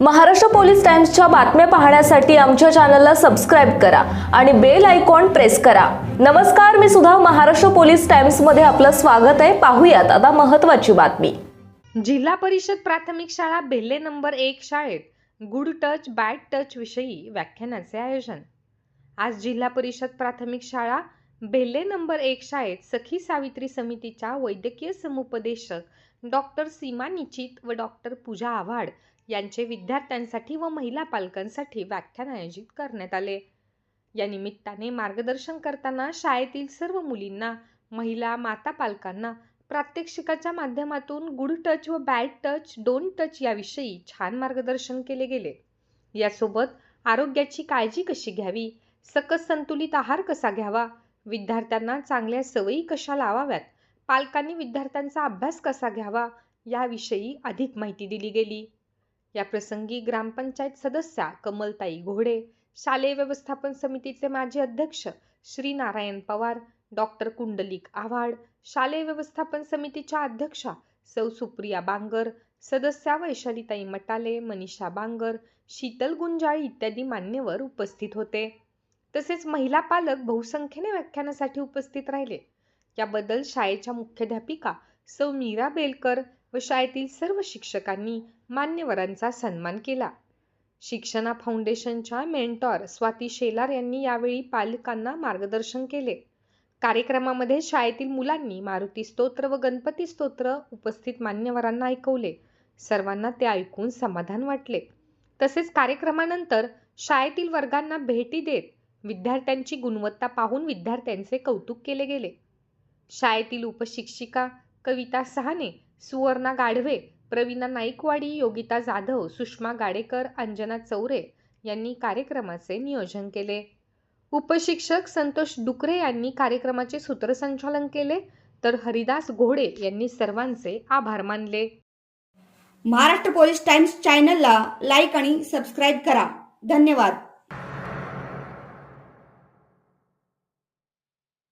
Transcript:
Maharashtra police टाइम्सच्या बातम्या पाहण्यासाठी आमच्या चॅनलला सबस्क्राईब करा आणि बेल आयकॉन प्रेस करा. नमस्कार मी सुद्धा महाराष्ट्र पोलीस टाइम्समध्ये आपलं स्वागत आहे. पाहूयात आता महत्त्वाची बातमी. जिल्हा परिषद प्राथमिक शाळा बेल्ले नंबर एक शाळेत गुड टच बॅड टच विषयी व्याख्यानाचे आयोजन. आज जिल्हा परिषद प्राथमिक शाळा बेल्ले नंबर एक शाळेत सखी सावित्री समितीच्या वैद्यकीय समुपदेशक डॉक्टर सीमा निचित व डॉक्टर पूजा आव्हाड यांचे विद्यार्थ्यांसाठी व महिला पालकांसाठी व्याख्यान आयोजित करण्यात आले. या निमित्ताने मार्गदर्शन करताना शाळेतील सर्व मुलींना महिला माता पालकांना प्रात्यक्षिकाच्या माध्यमातून गुड टच व बॅड टच डोंट टच याविषयी छान मार्गदर्शन केले गेले. यासोबत आरोग्याची काळजी कशी घ्यावी सकस संतुलित आहार कसा घ्यावा विद्यार्थ्यांना चांगल्या सवयी कशा लावाव्यात पालकांनी विद्यार्थ्यांचा अभ्यास कसा घ्यावा याविषयी अधिक माहिती दिली गेली. या प्रसंगी ग्रामपंचायत सदस्या कमलताई घोडे शालेय व्यवस्थापन समितीचे माजी अध्यक्ष श्री नारायण पवार डॉक्टर कुंडलिक आव्हाड शालेय व्यवस्थापन समितीच्या अध्यक्षा सौ सुप्रिया बांगर सदस्या वैशालीताई मटाले मनीषा बांगर शीतल गुंजाळी इत्यादी मान्यवर उपस्थित होते. तसेच महिला पालक बहुसंख्येने व्याख्यानासाठी उपस्थित राहिले. याबद्दल शाळेच्या मुख्याध्यापिका सौ मीरा बेलकर व शाळेतील सर्व शिक्षकांनी मान्यवरांचा सन्मान केला. शिक्षणा फाउंडेशनच्या मेंटॉर स्वाती शेलार यांनी यावेळी पालकांना मार्गदर्शन केले. कार्यक्रमामध्ये शाळेतील मुलांनी मारुती स्तोत्र व गणपती स्तोत्र उपस्थित मान्यवरांना ऐकवले. सर्वांना ते ऐकून समाधान वाटले. तसेच कार्यक्रमानंतर शाळेतील वर्गांना भेटी देत विद्यार्थ्यांची गुणवत्ता पाहून विद्यार्थ्यांचे कौतुक केले गेले. शाळेतील उपशिक्षिका कविता सहाने सुवर्णा गाढवे प्रवीणा नाईकवाडी योगिता जाधव सुषमा गाडेकर अंजना चौरे यांनी कार्यक्रमाचे नियोजन केले. उपशिक्षक संतोष डुकरे यांनी कार्यक्रमाचे सूत्रसंचालन केले तर हरिदास घोडे यांनी सर्वांचे आभार मानले. महाराष्ट्र पोलीस टाइम्स चॅनलला लाईक आणि सबस्क्राईब करा. धन्यवाद.